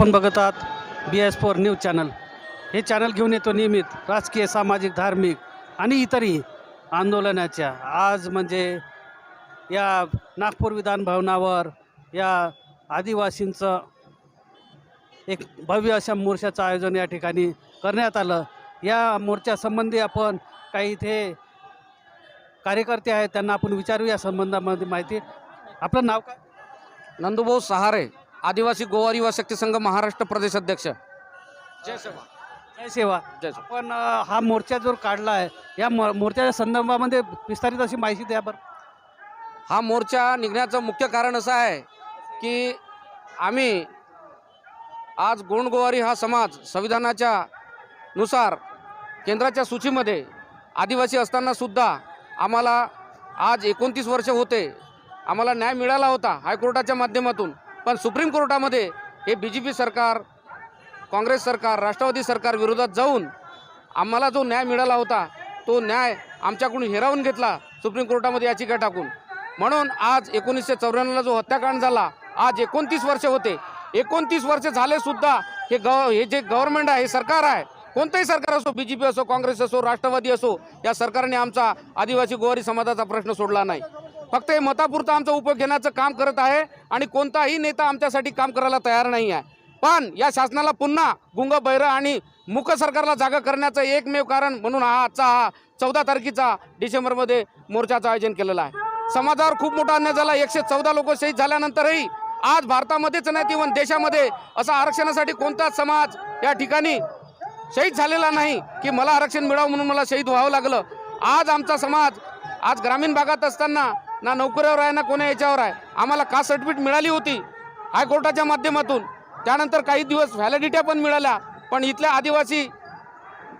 आपण बघत आहात B S four news channel. हे चॅनल घेऊन येतो नियमित राजकीय सामाजिक धार्मिक आणि इतरही आंदोलनाच्या. आज म्हणजे या नागपूर विधान भवनावर या आदिवासींचं एक भव्य अशा मोर्चाचं आयोजन या ठिकाणी करण्यात आलं. या मोर्चासंबंधी आपण काही इथे कार्यकर्ते आहेत त्यांना आपण विचारू या संबंधामध्ये माहिती. आपलं नाव काय? नंदुभाऊ सहारे. आदिवासी गोवारी युवा शक्ती संघ महाराष्ट्र प्रदेश अध्यक्ष. जय सेवा. जय सेवा. जय सेवा. पण अ, हा मोर्चा जो काढला आहे या मो- मोर्चाच्या संदर्भामध्ये विस्तारित अशी माहिती द्या बरं. हा मोर्चा निघण्याचं मुख्य कारण असं आहे की आम्ही आज गोंडगोवारी हा समाज संविधानाच्या नुसार केंद्राच्या सूचीमध्ये आदिवासी असताना सुद्धा आम्हाला आज एकोणतीस वर्ष होते. आम्हाला न्याय मिळाला होता हायकोर्टाच्या माध्यमातून. पण सुप्रीम कोर्टामध्ये हे बी जे पी सरकार काँग्रेस सरकार राष्ट्रवादी सरकार विरोधात जाऊन आम्हाला जो न्याय मिळाला होता तो न्याय आमच्याकडून हिरावून घेतला सुप्रीम कोर्टामध्ये याचिका टाकून. म्हणून आज एकोणीसशे चौऱ्याण्णवला जो हत्याकांड झाला आज एकोणतीस वर्ष होते. एकोणतीस वर्षे झालेसुद्धा हे गव हे जे गव्हर्नमेंट आहे हे सरकार आहे. कोणतंही सरकार असो बी जे पी असो काँग्रेस असो राष्ट्रवादी असो या सरकारने आमचा आदिवासी गोवारी समाजाचा प्रश्न सोडला नाही. फक्त हे मतापुरतं आमचा उपयोग घेण्याचं काम करत आहे आणि कोणताही नेता आमच्यासाठी काम करायला तयार नाही आहे. पण या शासनाला पुन्हा गुंग बैर आणि मुक सरकारला जागा करण्याचं एकमेव कारण म्हणून हा आजचा हा चौदा तारखेचा डिसेंबरमध्ये मोर्चाचं आयोजन केलेलं आहे. समाजावर खूप मोठा अन्याय झाला. एकशे चौदा लोक शहीद झाल्यानंतरही आज भारतामध्येच नाही इव्हन देशामध्ये असा आरक्षणासाठी कोणताच समाज या ठिकाणी शहीद झालेला नाही की मला आरक्षण मिळावं म्हणून मला शहीद व्हावं लागलं. आज आमचा समाज आज ग्रामीण भागात असताना ना नोकऱ्यावर आहे ना कोण्या याच्यावर आहे. आम्हाला कास्ट सर्टिफिकेट मिळाली होती? हायकोर्टाच्या माध्यमातून. त्यानंतर काही दिवस व्हॅलिडिट्या पण मिळाल्या. पण इथल्या आदिवासी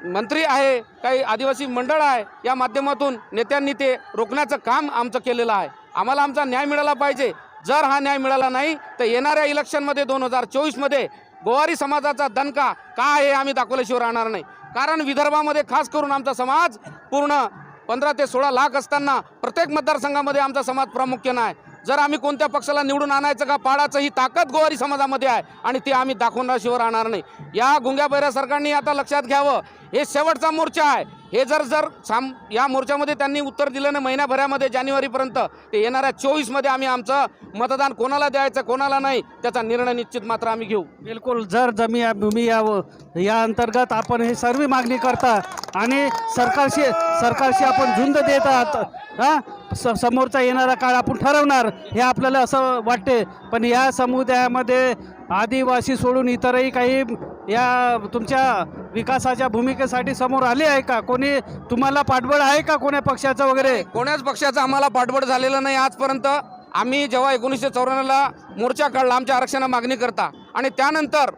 मंत्री आहे काही आदिवासी मंडळ आहे या माध्यमातून नेत्यांनी ते रोखण्याचं काम आमचं केलेलं आहे. आम्हाला आमचा न्याय मिळाला पाहिजे. जर हा न्याय मिळाला नाही तर येणाऱ्या इलेक्शनमध्ये दोन हजार चोवीसमध्ये गोवारी समाजाचा दणका का आहे आम्ही दाखवल्याशिवाय राहणार नाही. कारण विदर्भामध्ये खास करून आमचा समाज पूर्ण पंधरा ते सोळा लाख असताना प्रत्येक मतदारसंघामध्ये आमचा समाज प्रामुख्यानं आहे. जर आम्ही कोणत्या पक्षाला निवडून आणायचं का पाडायचं ही ताकद गोवारी समाजामध्ये आहे आणि ती आम्ही दाखवण्याशिवाय राहणार नाही. या गुंग्या बैऱ्या सरकारने आता लक्षात घ्यावं. हे शेवटचा मोर्चा आहे. हे जर जर साम या मोर्चामध्ये त्यांनी उत्तर दिलं ना महिन्याभरामध्ये जानेवारीपर्यंत ते येणाऱ्या चोवीसमध्ये आम्ही आमचं मतदान कोणाला द्यायचं कोणाला नाही त्याचा निर्णय निश्चित मात्र आम्ही घेऊ. बिलकुल जर जमी या भूमी या या अंतर्गत आपण हे सर्व मागणी करता आणि सरकारशी सरकारशी आपण झुंज देत आहात हां? स समोरचा येणारा काळ आपण ठरवणार हे आपल्याला असं वाटते. पण या समुदायामध्ये आदिवासी सोडून इतरही काही या तुमच्या विकासाच्या भूमिकेसाठी समोर आले आहे का? कोणी तुम्हाला पाठबळ आहे का कोण्या पक्षाचं वगैरे? कोण्याच पक्षाचं आम्हाला पाठबळ झालेलं नाही आजपर्यंत. आम्ही जेव्हा एकोणीसशे चौऱ्याण्णवला मोर्चा काढला आमच्या आरक्षणा मागणी करता. आणि त्यानंतर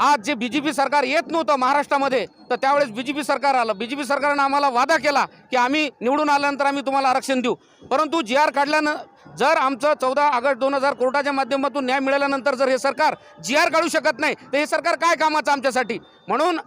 आज जे बी जे पी सरकार येत नव्हतं महाराष्ट्रामध्ये तर त्यावेळेस बी जे पी सरकार आलं. बी जे पी सरकारनं आम्हाला वादा केला की आम्ही निवडून आल्यानंतर आम्ही तुम्हाला आरक्षण देऊ. परंतु जी आर काढल्यानं जर आमचं चौदा ऑगस्ट दोन हजार कोर्टाच्या माध्यमातून न्याय मिळाल्यानंतर जर हे सरकार जी आर काढू शकत नाही तर हे सरकार काय कामाचं आमच्यासाठी? म्हणून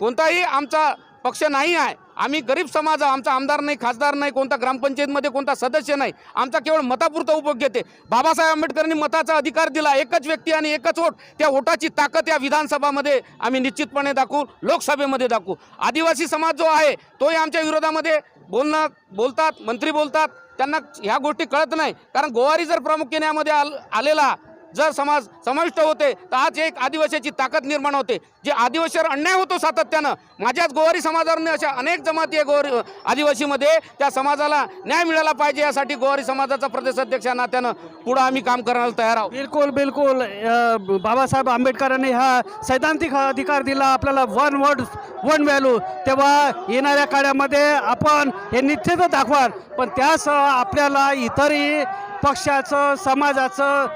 कोणताही आमचा पक्ष नाही आहे. आम्ही गरीब समाज आमचा आमदार नाही खासदार नाही कोणता ग्रामपंचायतमध्ये कोणता सदस्य नाही. आमचा केवळ मतापुरता उपयोग घेते. बाबासाहेब आंबेडकरांनी मताचा अधिकार दिला एकच व्यक्ती आणि एकच वोट. त्या वोटाची ताकद या विधानसभामध्ये आम्ही निश्चितपणे दाखवू लोकसभेमध्ये दाखवू. आदिवासी समाज जो आहे तोही आमच्या विरोधामध्ये बोलणं बोलतात मंत्री बोलतात. त्यांना ह्या गोष्टी कळत नाही. कारण गोवारी जर प्रामुख्याने यामध्ये आल आलेला जर समाज समाविष्ट होते तर आज एक आदिवासीची ताकद निर्माण होते. जे आदिवासीवर अन्याय होतो सातत्यानं माझ्याच गोवारी समाजाने अशा अनेक जमाती आहे गोवारी आदिवासीमध्ये. त्या समाजाला न्याय मिळाला पाहिजे यासाठी गोवारी समाजाचा प्रदेशाध्यक्ष या नात्यानं पुढं आम्ही काम करायला तयार आहोत. बिलकुल बिलकुल. अ, बाबासाहेब आंबेडकरांनी हा सैद्धांतिक अधिकार दिला आपल्याला वन वर्ड वन व्हॅल्यू तेव्हा येणाऱ्या काळामध्ये आपण हे निश्चितच दाखवाल. पण त्यासह आपल्याला इतरही पक्षाचं समाजाचं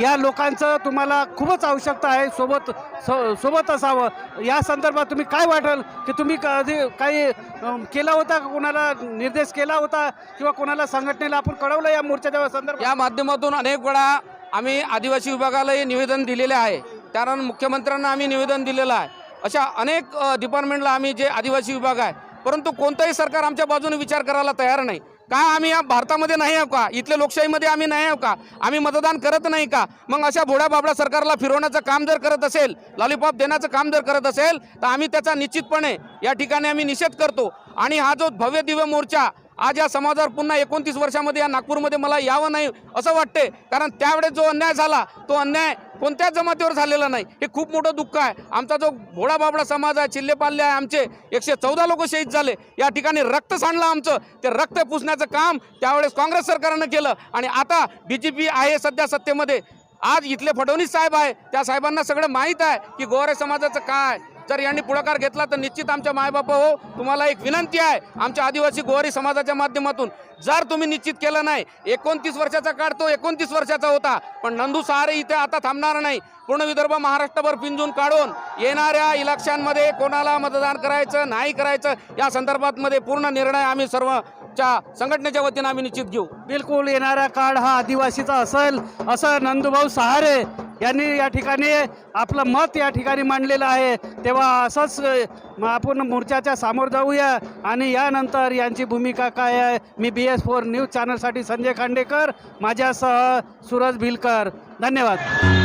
या लोकांचं तुम्हाला खूपच आवश्यकता आहे सोबत सो सोबत असावं. या संदर्भात तुम्ही काय वाटेल? की तुम्ही कधी काही केला होता कोणाला निर्देश केला होता? किंवा कोणाला संघटनेला आपण कळवलं या मोर्चाच्या संदर्भात? या माध्यमातून अनेक वेळा आम्ही आदिवासी विभागालाही निवेदन दिलेले आहे. कारण मुख्यमंत्र्यांना आम्ही निवेदन दिलेलं आहे. अशा अनेक डिपार्टमेंटला आम्ही जे आदिवासी विभाग आहे परंतु कोणतंही सरकार आमच्या बाजूने विचार करायला तयार नाही. काय आम्ही या भारतामध्ये नाही आहो का? इथल्या लोकशाहीमध्ये आम्ही नाही आहो का? आम्ही मतदान करत नाही का? मग अशा भोड्या बाबड्या सरकारला फिरवण्याचं काम जर करत असेल लॉलीपॉप देण्याचं काम जर करत असेल तर आम्ही त्याचा निश्चितपणे या ठिकाणी आम्ही निषेध करतो. आणि हा जो भव्य दिव्य मोर्चा आज या समाजावर पुन्हा एकोणतीस वर्षामध्ये या नागपूरमध्ये मला यावं नाही असं वाटते कारण त्यावेळेस जो अन्याय झाला तो अन्याय कोणत्याच जमातीवर झालेला नाही. हे खूप मोठं दुःख आहे. आमचा जो भोळा बाबडा समाज आहे चिल्लेपाल्ले आहे आमचे एकशे चौदा लोक शहीद झाले. या ठिकाणी रक्त सांडलं आमचं. ते रक्त पुसण्याचं काम त्यावेळेस काँग्रेस सरकारनं केलं. आणि आता डी जे पी आहे सध्या सत्तेमध्ये. आज इथले फडणवीस साहेब आहे. त्या साहेबांना सगळं माहीत आहे की गोवारे समाजाचं काय जर यांनी पुढाकार घेतला तर निश्चित आमच्या मायबापा हो तुम्हाला एक विनंती आहे आमच्या आदिवासी गोवारी समाजाच्या माध्यमातून. जर तुम्ही निश्चित केलं नाही एकोणतीस वर्षाचा काळ तो एकोणतीस वर्षाचा होता पण नंदू सहारे इथे आता थांबणार नाही. पूर्ण विदर्भ महाराष्ट्रभर पिंजून काढून येणाऱ्या इलेक्शनमध्ये कोणाला मतदान करायचं नाही करायचं या संदर्भातमध्ये पूर्ण निर्णय आम्ही सर्वच्या संघटनेच्या वतीनं आम्ही निश्चित घेऊ. बिलकुल येणारा काळ हा आदिवासीचा असेल असं नंदूभाऊ सहारे यांनी या ठिकाणी आपलं मत या ठिकाणी मांडलेलं आहे तेव्हा असंच आपण मोर्चाच्या सामोर जाऊया आणि यानंतर यांची भूमिका काय आहे मी बी एस फोर न्यूज चॅनलसाठी संजय खांडेकर माझ्यासह सूरज भिलकर धन्यवाद